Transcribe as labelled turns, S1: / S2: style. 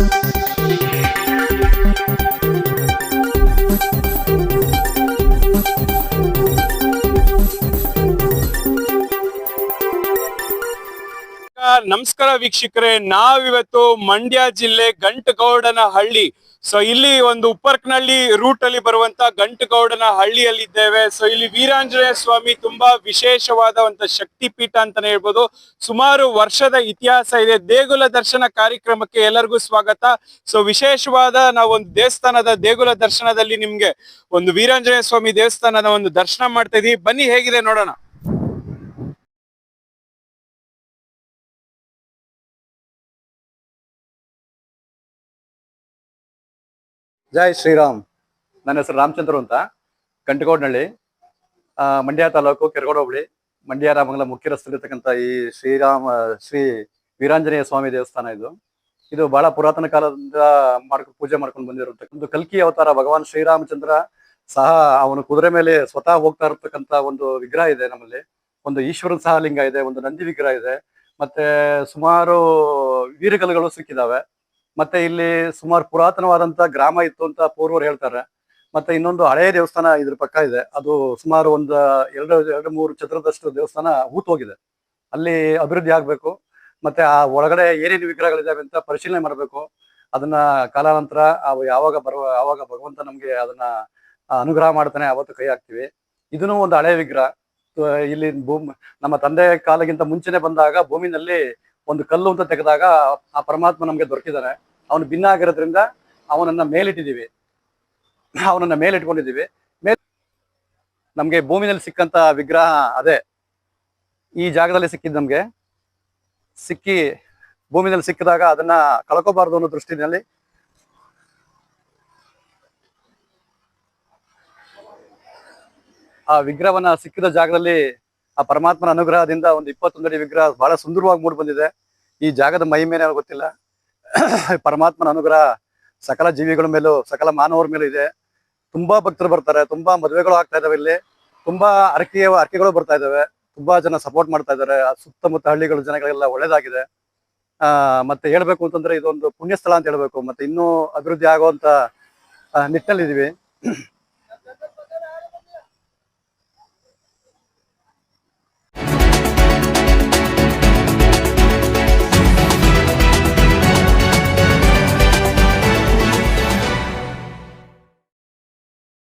S1: Thank you. ನಮಸ್ಕಾರ ವೀಕ್ಷಕರೇ, ನಾವಿವತ್ತು ಮಂಡ್ಯ ಜಿಲ್ಲೆ ಗಂಟಗೌಡನ ಹಳ್ಳಿ ಸೊ ಇಲ್ಲಿ ಒಂದು ಉಪ್ಪರ್ಕನಹಳ್ಳಿ ರೂಟ್ ಅಲ್ಲಿ ಬರುವಂತ ಗಂಟಗೌಡನ ಹಳ್ಳಿಯಲ್ಲಿ ಇದ್ದೇವೆ ಸೊ ಇಲ್ಲಿ ವೀರಾಂಜನೇಯ ಸ್ವಾಮಿ ತುಂಬಾ ವಿಶೇಷವಾದ ಒಂದು ಶಕ್ತಿ ಪೀಠ ಅಂತಾನೆ ಹೇಳ್ಬೋದು. ಸುಮಾರು ವರ್ಷದ ಇತಿಹಾಸ ಇದೆ. ದೇಗುಲ ದರ್ಶನ ಕಾರ್ಯಕ್ರಮಕ್ಕೆ ಎಲ್ಲರಿಗೂ ಸ್ವಾಗತ. ಸೊ ವಿಶೇಷವಾದ ನಾವು ಒಂದು ದೇವಸ್ಥಾನದ ದೇಗುಲ ದರ್ಶನದಲ್ಲಿ ನಿಮ್ಗೆ ಒಂದು ವೀರಾಂಜನೇಯ ಸ್ವಾಮಿ ದೇವಸ್ಥಾನದ ಒಂದು ದರ್ಶನ ಮಾಡ್ತಾ ಇದೀವಿ. ಬನ್ನಿ, ಹೇಗಿದೆ ನೋಡೋಣ.
S2: ಜೈ ಶ್ರೀರಾಮ್. ನನ್ನ ಹೆಸರು ರಾಮಚಂದ್ರ ಅಂತ. ಕಂಟಗೋಡ್ನಳ್ಳಿ ಮಂಡ್ಯ ತಾಲೂಕು ಕೆರಗೋಡ ಹೋಬಳಿ. ಮಂಡ್ಯ ರಾಮಂಗಲ ಮುಖ್ಯ ರಸ್ತೆಯಲ್ಲಿರ್ತಕ್ಕಂಥ ಈ ಶ್ರೀರಾಮ, ಶ್ರೀ ವೀರಾಂಜನೇಯ ಸ್ವಾಮಿ ದೇವಸ್ಥಾನ ಇದು. ಇದು ಬಹಳ ಪುರಾತನ ಕಾಲದಿಂದ ಮಾಡ್ಕೊಂಡು ಪೂಜೆ ಮಾಡ್ಕೊಂಡು ಒಂದು ಕಲ್ಕಿ ಅವತಾರ ಭಗವಾನ್ ಶ್ರೀರಾಮಚಂದ್ರ ಸಹ ಅವನು ಕುದುರೆ ಮೇಲೆ ಸ್ವತಃ ಹೋಗ್ತಾ ಇರತಕ್ಕಂತ ಒಂದು ವಿಗ್ರಹ ಇದೆ ನಮ್ಮಲ್ಲಿ. ಒಂದು ಈಶ್ವರನ ಸಹ ಲಿಂಗ ಇದೆ, ಒಂದು ನಂದಿ ವಿಗ್ರಹ ಇದೆ. ಮತ್ತೆ ಸುಮಾರು ವೀರಗಲುಗಳು ಸಿಕ್ಕಿದಾವೆ. ಮತ್ತೆ ಇಲ್ಲಿ ಸುಮಾರು ಪುರಾತನವಾದಂತ ಗ್ರಾಮ ಇತ್ತು ಅಂತ ಪೂರ್ವರು ಹೇಳ್ತಾರೆ. ಮತ್ತೆ ಇನ್ನೊಂದು ಹಳೆಯ ದೇವಸ್ಥಾನ ಇದ್ರ ಪಕ್ಕ ಇದೆ. ಅದು ಸುಮಾರು ಒಂದು ಎರಡು ಎರಡು, ಮೂರು ಚತುರದಷ್ಟು ದೇವಸ್ಥಾನ ಹೂತೋಗಿದೆ ಅಲ್ಲಿ ಅಭಿವೃದ್ಧಿ ಆಗ್ಬೇಕು. ಮತ್ತೆ ಆ ಒಳಗಡೆ ಏನೇನು ವಿಗ್ರಹಗಳಿದಾವೆ ಅಂತ ಪರಿಶೀಲನೆ ಮಾಡಬೇಕು. ಅದನ್ನ ಕಾಲಾನಂತರ ಯಾವಾಗ ಬರುವ, ಯಾವಾಗ ಭಗವಂತ ನಮ್ಗೆ ಅದನ್ನ ಅನುಗ್ರಹ ಮಾಡ್ತಾನೆ ಅವತ್ತು ಕೈ ಹಾಕ್ತಿವಿ. ಇದನ್ನು ಒಂದು ಹಳೆ ವಿಗ್ರಹ. ಇಲ್ಲಿ ಭೂಮಿ, ನಮ್ಮ ತಂದೆ ಕಾಲಗಿಂತ ಮುಂಚೆನೆ ಬಂದಾಗ ಭೂಮಿನಲ್ಲಿ ಒಂದು ಕಲ್ಲು ಅಂತ ತೆಗೆದಾಗ ಆ ಪರಮಾತ್ಮ ನಮ್ಗೆ ದೊರಕಿದ್ದಾನೆ ಅವನು ಭಿನ್ನ ಆಗಿರೋದ್ರಿಂದ ಅವನನ್ನ ಮೇಲಿಟ್ಟಿದೀವಿ ಅವನನ್ನ ಮೇಲಿಟ್ಕೊಂಡಿದೀವಿ ಮೇಲ್ ನಮ್ಗೆ ಭೂಮಿನಲ್ಲಿ ಸಿಕ್ಕಂತ ವಿಗ್ರಹ ಅದೇ. ಈ ಜಾಗದಲ್ಲಿ ಸಿಕ್ಕಿದ್ ನಮ್ಗೆ. ಸಿಕ್ಕಿ ಭೂಮಿನಲ್ಲಿ ಸಿಕ್ಕಿದಾಗ ಅದನ್ನ ಕಳ್ಕೋಬಾರ್ದು ಅನ್ನೋ ದೃಷ್ಟಿನಲ್ಲಿ ಆ ವಿಗ್ರಹವನ್ನ ಸಿಕ್ಕಿದ ಜಾಗದಲ್ಲಿ ಆ ಪರಮಾತ್ಮನ ಅನುಗ್ರಹದಿಂದ ಒಂದು ಇಪ್ಪತ್ತೊಂದಡಿ ವಿಗ್ರಹ ಬಹಳ ಸುಂದರವಾಗಿ ಮೂಡಿ ಬಂದಿದೆ. ಈ ಜಾಗದ ಮಹಿಮೇನೆ ಗೊತ್ತಿಲ್ಲ. ಪರಮಾತ್ಮನ ಅನುಗ್ರಹ ಸಕಲ ಜೀವಿಗಳ ಮೇಲೂ ಸಕಲ ಮಾನವರ ಮೇಲೂ ಇದೆ. ತುಂಬಾ ಭಕ್ತರು ಬರ್ತಾರೆ ತುಂಬಾ ಮದುವೆಗಳು ಆಗ್ತಾ ಇದಾವೆ ಇಲ್ಲಿ. ತುಂಬಾ ಅರಕೆ ಅರಕೆಗಳು ಬರ್ತಾ ಇದಾವೆ. ತುಂಬಾ ಜನ ಸಪೋರ್ಟ್ ಮಾಡ್ತಾ ಇದ್ದಾರೆ ಸುತ್ತಮುತ್ತ ಹಳ್ಳಿಗಳ ಜನಗಳೆಲ್ಲ ಒಳ್ಳೇದಾಗಿದೆ. ಆ ಮತ್ತೆ ಹೇಳ್ಬೇಕು ಅಂತಂದ್ರೆ ಇದೊಂದು ಪುಣ್ಯ ಸ್ಥಳ ಅಂತ ಹೇಳ್ಬೇಕು. ಮತ್ತೆ ಇನ್ನೂ ಅಭಿವೃದ್ಧಿ ಆಗುವಂತ ಆ, ನಿಟ್ಟಿನಲ್ಲಿ ಇದೀವಿ